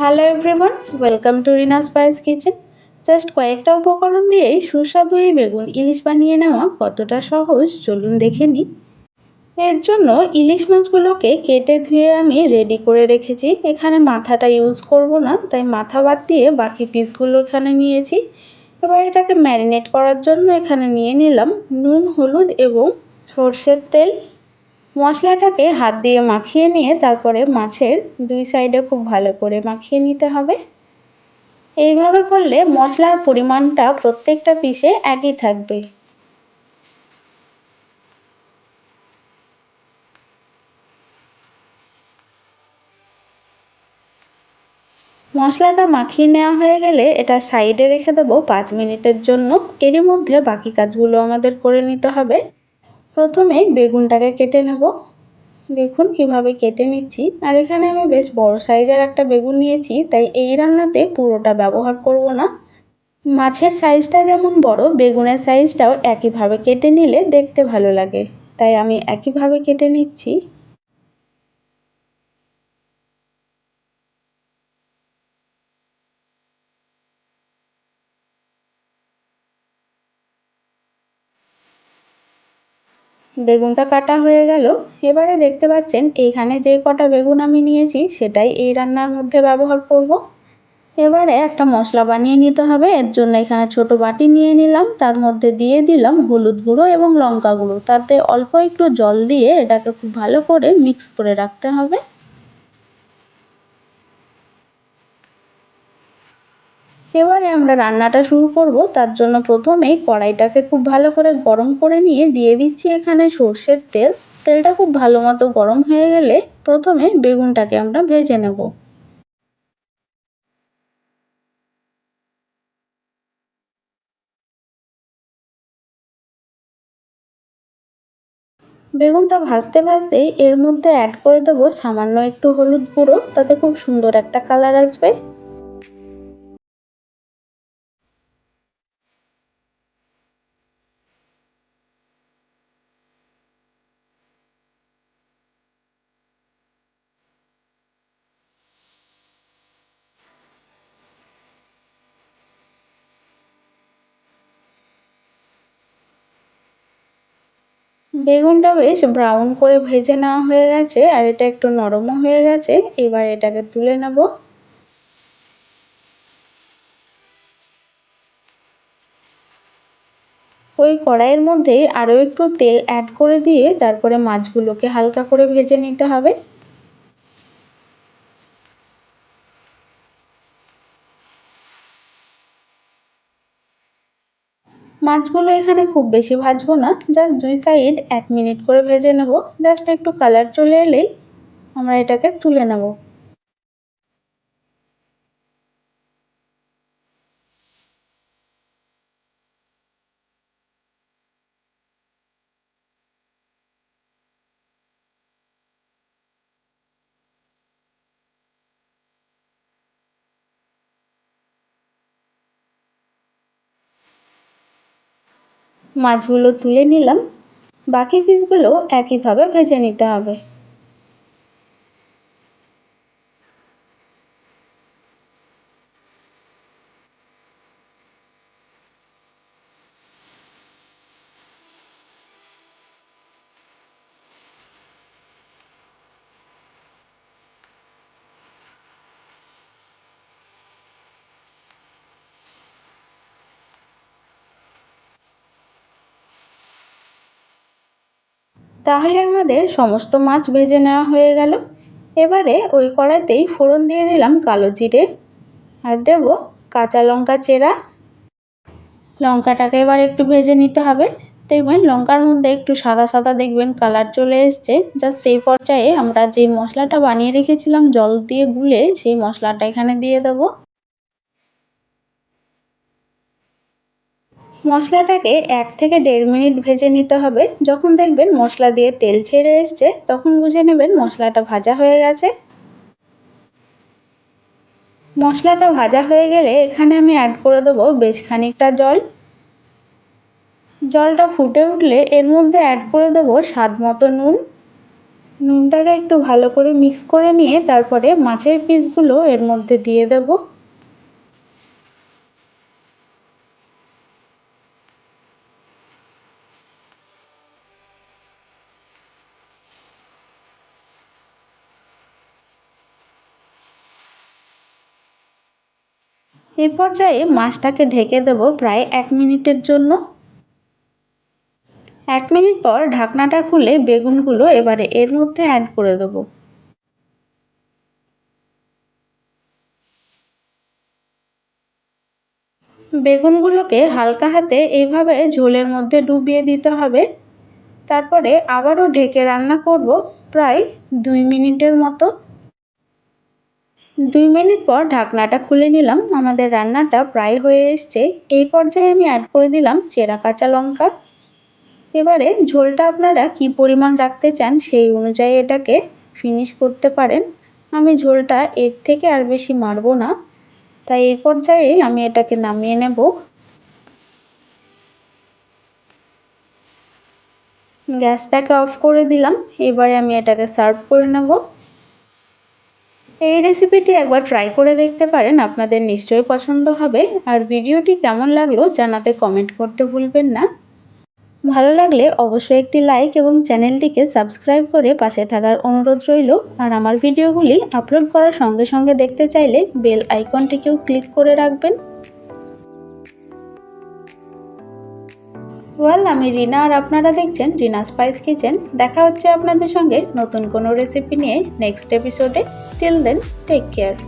Hello everyone welcome to Rina spice kitchen just কয়েকটা উপকরণ দিয়েই সুস্বাদু এই বেগুন ইলিশ বানিয়ে নেওয়া কতটা সহজ, চলুন দেখে নিই। এর জন্য ইলিশ মাছগুলোকে কেটে ধুয়ে আমি রেডি করে রেখেছি। এখানে মাথাটা ইউজ করব না, তাই মাথা বাদ দিয়ে বাকি পিসগুলো এখানে নিয়েছি। এবার এটাকে ম্যারিনেট করার জন্য এখানে নিয়ে নিলাম নুন, হলুদ এবং সর্ষের তেল। মশলাটাকে হাত দিয়ে মাখিয়ে নিয়ে তারপরে মাছের দুই সাইডে খুব ভালো করে মাখিয়ে নিতে হবে। এইভাবে করলে মশলার পরিমাণটা প্রত্যেকটা পিসে একই থাকবে। মশলাটা মাখিয়ে নেওয়া হয়ে গেলে এটা সাইডে রেখে দেবো পাঁচ মিনিটের জন্য। এরই মধ্যে বাকি কাজগুলো আমাদের করে নিতে হবে। প্রথমে বেগুনটাকে কেটে নেব। দেখুন কীভাবে কেটে নিচ্ছি। আর এখানে আমি বেশ বড় সাইজের একটা বেগুন নিয়েছি, তাই এই রান্নাতে পুরোটা ব্যবহার করব না। মাছের সাইজটা যেমন বড়, বেগুনের সাইজটাও একইভাবে কেটে নিলে দেখতে ভালো লাগে। তাই আমি একইভাবে কেটে নিচ্ছি। বেগুনটা কাটা হয়ে গেল। এবারে দেখতে পাচ্ছেন, এইখানে যে কটা বেগুন আমি নিয়েছি, সেটাই এই রান্নার মধ্যে ব্যবহার করব। এবারে একটা মশলা বানিয়ে নিতে হবে। এর জন্য এখানে ছোট বাটি নিয়ে নিলাম। তার মধ্যে দিয়ে দিলাম হলুদ গুঁড়ো এবং লঙ্কা গুঁড়ো। তাতে অল্প একটু জল দিয়ে এটাকে খুব ভালো করে মিক্স করে রাখতে হবে এবারে আমরা রান্নাটা শুরু করব। তার জন্য প্রথমেই কড়াইটাকে খুব ভালো করে গরম করে নিয়ে দিয়ে দিচ্ছি এখানে সর্ষের তেল। তেলটা খুব ভালো মতো গরম হয়ে গেলে প্রথমে বেগুনটাকে আমরা ভেজে নেব। বেগুনটা ভাজতে ভাজতেই এর মধ্যে অ্যাড করে দেবো সামান্য একটু হলুদ গুঁড়ো। তাতে খুব সুন্দর একটা কালার আসবে। বেগুনটা বেশ ব্রাউন করে ভেজে নেওয়া হয়ে গেছে, আর এটা একটু নরমও হয়ে গেছে। এবার এটাকে তুলে নেব। ওই কড়াইয়ের মধ্যে আরও একটু তেল অ্যাড করে দিয়ে তারপরে মাছগুলোকে হালকা করে ভেজে নিতে হবে। মাছগুলো এখানে খুব বেশি ভাজবো না জাস্ট দুই সাইড এক মিনিট করে ভেজে নেব জাস্ট একটু কালার চলে এলেই আমরা এটাকে তুলে নেব। মাছগুলো তুলে নিলাম। বাকি পিসগুলো একইভাবে ভেজে নিতে হবে। তাহলে আমাদের সমস্ত মাছ ভেজে নেওয়া হয়ে গেল। এবারে ওই কড়াইতেই ফোড়ন দিয়ে দিলাম কালো জিরে আর দেব কাঁচা লঙ্কা চেরা। লঙ্কাটাকে এবার একটু ভেজে নিতে হবে। দেখবেন লঙ্কার মধ্যে একটু সাদা সাদা দেখবেন কালার চলে এসছে। জাস্ট সেই পর্যায়ে আমরা যে মশলাটা বানিয়ে রেখেছিলাম জল দিয়ে গুলে সেই মশলাটা এখানে দিয়ে দেবো। মশলাটাকে এক থেকে দেড় মিনিট ভেজে নিতে হবে। যখন দেখবেন মশলা দিয়ে তেল ছেড়ে এসছে, তখন বুঝে নেবেন মশলাটা ভাজা হয়ে গেছে। মশলাটা ভাজা হয়ে গেলে এখানে আমি অ্যাড করে দেবো বেশ খানিকটা জল। জলটা ফুটে উঠলে এর মধ্যে অ্যাড করে দেবো স্বাদ মতো নুন। নুনটাকে একটু ভালো করে মিক্স করে নিয়ে তারপরে মাছের পিসগুলো এর মধ্যে দিয়ে দেব। এই পর্যায়ে মাছটাকে ঢেকে দেব প্রায় এক মিনিটের জন্য। এক মিনিট পর ঢাকনাটা খুলে বেগুনগুলো এবারে এর মধ্যে অ্যাড করে দেব। বেগুনগুলোকে হালকা হাতে এইভাবে ঝোলের মধ্যে ডুবিয়ে দিতে হবে। তারপরে আবারও ঢেকে রান্না করব প্রায় দুই মিনিটের মতো। দুই মিনিট পর ঢাকনাটা খুলে নিলাম। আমাদের রান্নাটা প্রায় হয়ে এসছে। এই পর্যায়ে আমি অ্যাড করে দিলাম চেরা কাঁচা লঙ্কা। এবারে ঝোলটা আপনারা কি পরিমাণ রাখতে চান সেই অনুযায়ী এটাকে ফিনিশ করতে পারেন। আমি ঝোলটা এর থেকে আর বেশি মারবো না। তাই এই পর্যায়ে আমি এটাকে নামিয়ে নেব। গ্যাসটাকে অফ করে দিলাম। এবারে আমি এটাকে সার্ভ করে নেব। এই রেসিপিটি একবার ট্রাই করে দেখতে পারেন, আপনাদের নিশ্চয়ই পছন্দ হবে। আর ভিডিওটি কেমন লাগল জানাতে কমেন্ট করতে ভুলবেন না। ভালো লাগলে অবশ্যই একটি লাইক এবং চ্যানেলটিকে সাবস্ক্রাইব করে পাশে থাকার অনুরোধ রইল। আর আমার ভিডিওগুলি আপলোড করার সঙ্গে সঙ্গে দেখতে চাইলে বেল আইকনটিকেও ক্লিক করে রাখবেন। ওয়েল আমি রিনা আর আপনারা দেখছেন রিনা স্পাইস কিচেন দেখা হচ্ছে আপনাদের সঙ্গে নতুন কোনো রেসিপি নিয়ে নেক্সট এপিসোডে টিল দেন টেক কেয়ার